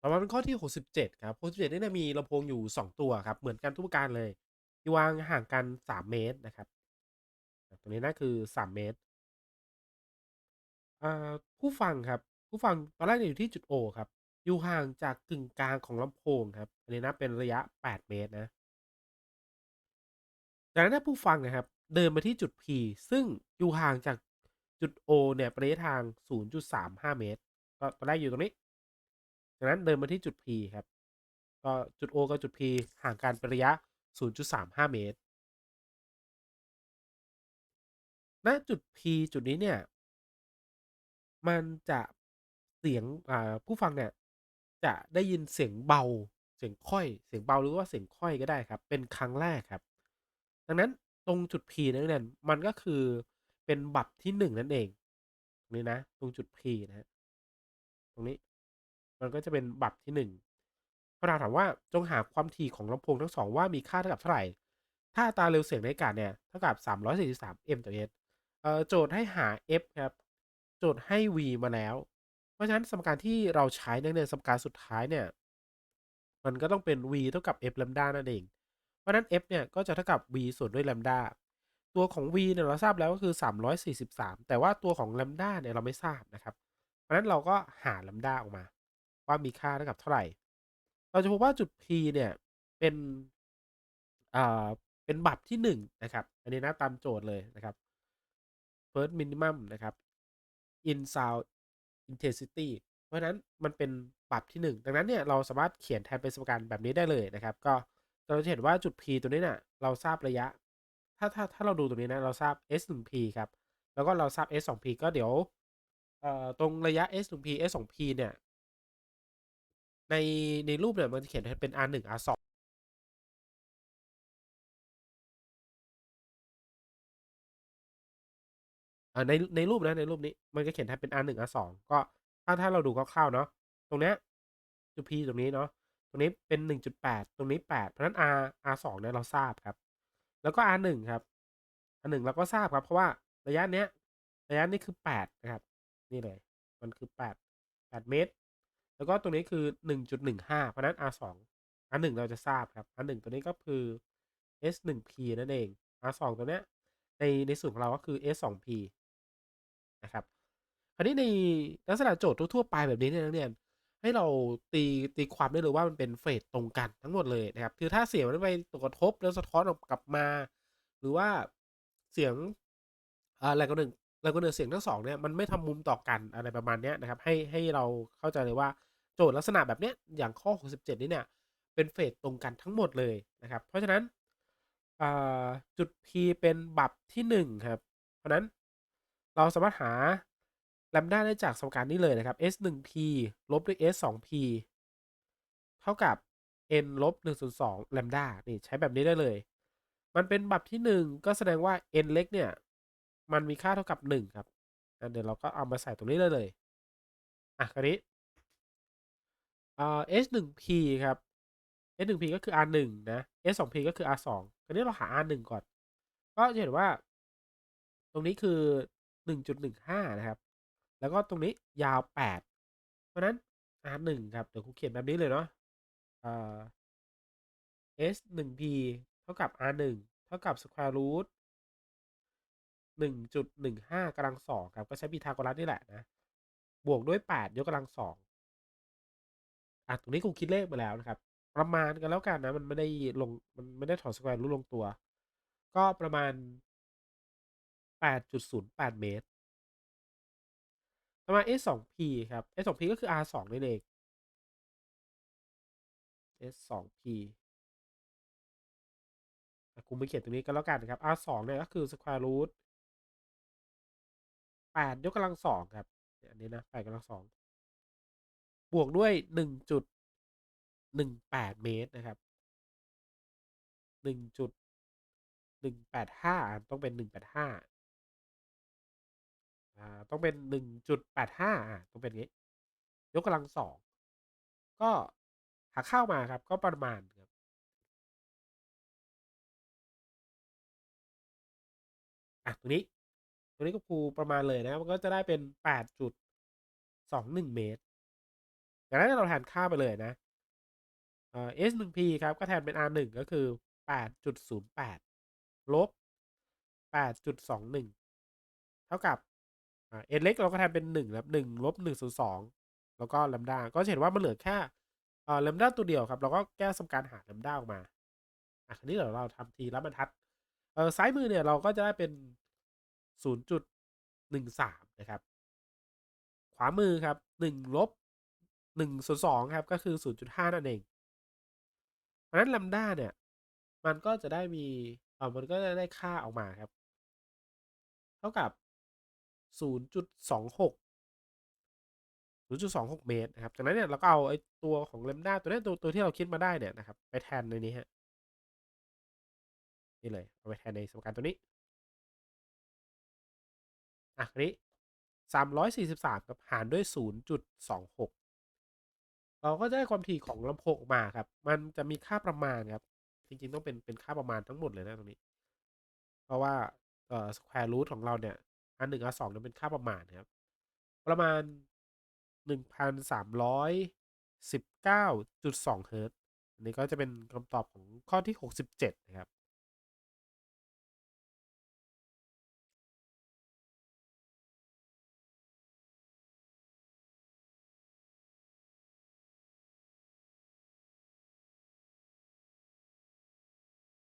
ต่อมาเป็นข้อที่ 67 ครับ67นี่เนี่ยมีลำโพงอยู่ 2 ตัวครับ เหมือนกันทุกประการเลย วางห่างกัน 3 เมตรนะครับ ตรงนี้นะคือ 3 เมตรอ่าผู้ฟังครับ ผู้ฟังตอนแรกอยู่ที่จุด O ครับ อยู่ห่างจากกึ่งกลางของลำโพงครับ อันนี้นะเป็นระยะ 8 เมตรนะ จากนั้นเนี่ยผู้ฟังนะครับ เดินมาที่จุด P ซึ่งอยู่ห่างจากจุด O เนี่ยระยะทาง 0.35 เมตร ก็ตอนแรกอยู่ตรงนี้ จากนั้นเดินมาที่จุด P ครับ ก็จุด O กับจุด P ห่างกันเป็นระยะ 0.35 เมตร ณ จุด P จุดนี้เนี่ย มันจะเสียงผู้ฟังเนี่ย จะได้ยินเสียงเบา เสียงค่อย เสียงเบาหรือว่าเสียงค่อยก็ได้ครับ เป็นครั้งแรกครับ ดังนั้นตรงจุด P นั้นเนี่ยมันก็คือเป็นบัปที่ 1 นั่นเองนี่นะ ตรงจุด P นะตรงนี้ มันก็จะเป็นบัปที่1คำถามถามว่าจงหาความถี่ของลำโพงทั้ง2ว่ามีค่าเท่ากับเท่าไหร่ ถ้าอัตราเร็วเสียงในอากาศเนี่ยเท่ากับ 343 m/s เอ่อโจทย์ให้หา f ครับ โจทย์ให้ v มาแล้ว เพราะฉะนั้นสมการที่เราใช้ในสมการสุดท้ายเนี่ย มันก็ต้องเป็น v เท่ากับ f lambda นั่นเอง เพราะฉะนั้น f เนี่ยก็จะเท่ากับ v ส่วนด้วย lambda ตัวของ v เนี่ยเราทราบแล้วก็คือ 343 แต่ว่าตัวของ lambda เนี่ยเราไม่ทราบนะครับ เพราะฉะนั้นเราก็หา lambda ออกมา ว่ามีค่าเท่ากับเท่าไหร่ เราจะพบว่าจุด P เนี่ยเป็นอ่าเป็นบัปที่1นนะครับ อันนี้นะตามโจทย์เลยนะครับ first minimum นะครับ in sound intensity เพราะฉะนั้นมันเป็นบัปที่ 1 ดังนั้นเนี่ยเราสามารถเขียนแทนเป็นสมการแบบนี้ได้เลยนะครับ ก็เราจะเห็นว่าจุด P ตัวนี้เนี่ยเราทราบระยะ ถ้าถ้าถ้าเราดูตรงนี้นะเราทราบ S1P ครับ แล้วก็เราทราบ S2P ก็เดี๋ยวอ่อตรงระยะ S1P S2P เนี่ย ในในรูปเนี่ยมันจะเขียนเป็น R1 R2 อ่าในในรูปนะในรูปนี้มันจะเขียนแทนเป็น R1 R2 ก็ถ้าถ้าเราดูคร่าวๆเนาะตรงเนี้ยจุด P ตรงนี้เนาะตรงนี้เป็น 1.8 ตรงนี้ 8 เพราะฉะนั้น R R2 เนี่ยเราทราบครับ แล้วก็ R1 ครับ R1 เราก็ทราบครับ เพราะว่าระยะเนี้ยระยะนี้คือ 8 นะครับ นี่เลย มันคือ 8 8 เมตร แล้วก็ตรงนี้คือ 1.15 เพราะนั้น R2 R1 เราจะทราบครับ R1 ตัวนี้ก็คือ S1P นั่นเอง R2 ตัวเนี้ยในในส่วนของเราก็คือ S2P นะครับคราวนี้ในลักษณะโจทย์ทั่วไปแบบนี้เนี่ยนักเรียนให้เราตีตีความได้เลยว่ามันเป็นเฟสตรงกันทั้งหมดเลยนะครับ คือถ้าเสียงมันไปตกกระทบแล้วสะท้อนออกกลับมา หรือว่าเสียงอ่าแรกระหนึ่งแรกระเดื่องเสียงทั้ง2เนี่ยมันไม่ทำมุมต่อกันอะไรประมาณนี้นะครับ ให้ให้เราเข้าใจเลยว่า โจทย์ลักษณะแบบเนี้ยอย่างข้อ 67 นี้เนี่ย เป็นเฟสตรงกันทั้งหมดเลยนะครับ เพราะฉะนั้นจุด P เป็นบัปที่ 1 ครับ เพราะฉะนั้นเราสามารถหา lambda ได้จากสมการนี้เลยนะครับ S1P ลบด้วย S2P เท่ากับ n ลบ1ส่วน2 lambda นี่ใช้แบบนี้ได้เลย มันเป็นบัปที่ 1 ก็แสดงว่า n เล็กเนี่ย มันมีค่าเท่ากับ 1 ครับเดี๋ยวเราก็เอามาใส่ตรงนี้ได้เลย อะคราวนี้ อ่า S1P ครับ S1P ก็คือ R1 นะ S2P ก็คือ R2 คราวนี้เราหา R1 ก่อน ก็จะเห็นว่า ตรงนี้คือ 1.15 นะครับ แล้วก็ตรงนี้ยาว 8 เพราะนั้น R1 ครับ เดี๋ยวครูเขียนแบบนี้เลยเนาะอ่า S1P เท่ากับ R1 เท่ากับ square root 1.15กำลัง2ครับ ก็ใช้พีทาโกรัสนี่แหละนะ บวกด้วย 8 ยกกำลัง2อ่ อะตรงนี้ครูคิดเลขมาแล้วนะครับ ประมาณกันแล้วกันนะ มันไม่ได้ลงมันไม่ได้ถอด square root ลงตัว ก็ประมาณ 8.08 เมตรต่อมาณ S2P ครับ S2P ก็คือ R2 นั่นเอง S2P อะครูไม่เขียนตรงนี้ก็แล้วกันนะครับ R2 เนี่ยก็คือ square root 8ยกกำลัง2ครับ อันนี้นะ8กำลัง2 บวกด้วย 1.18 เมตรนะครับ 1.185 ต้องเป็น 185อ่าต้องเป็น 1.85อ่าต้องเป็นงี้ ยกกำลัง2ก็หาค่ามาครับ ก็ประมาณครับอะตรงนี้ตรงนี้ก็ครูประมาณเลยนะ มันก็จะได้เป็น 8.21 เมตร จากนั้นเราแทนค่าไปเลยนะเอ่อ s 1 p ครับ ก็แทนเป็น r 1ก็คือ 8.08 ลบ 8.21 เท่ากับเอ่า n เล็กเราก็แทนเป็น1ครับ1ลบ102 แล้วก็แลมดาก็เห็นว่ามันเหลือแค่เอ่อแลมดาตัวเดียวครับ เราก็แก้สมการหาแลมดาออกมาอะคราวนี้เดี๋ยวเราทำทีละบรรทัดเออซ้ายมือเนี่ยเราก็จะได้เป็น 0.13 นะครับ ขวามือครับ1ลบ 1.02 ครับ ก็คือ 0.5 นั่นเอง เพราะฉะนั้นลัมด้าเนี่ย มันก็จะได้มีเออมันก็จะได้ค่าออกมาครับ เท่ากับ 0.26 0.26 เมตรนะครับจากนั้นเนี่ยเราก็เอาไอ้ตัวของลัมด้าตัวนี้ตัวตัวที่เราคิดมาได้เนี่ยนะครับ ไปแทนในนี้ฮะนี่เลยเอาไปแทนในสมการตัวนี้อะนี้อยสี่สิบสามกับหารด้วยศูนย์จุดสองหก เราก็จะได้ความถี่ของลำโพงออกมาครับ มันจะมีค่าประมาณครับ จริง ๆ ต้องเป็น เป็นค่าประมาณทั้งหมดเลยนะตรงนี้ เพราะว่า เอ่อ square root ของเราเนี่ยอันหนึ่งอันสองเนี่ยเป็นค่าประมาณครับ ประมาณหนึ่งพันสามร้อยสิบเก้าจุดสองเฮิร์ตซ์ อันนี้ก็จะเป็นคำตอบของข้อที่หกสิบเจ็ดนะครับ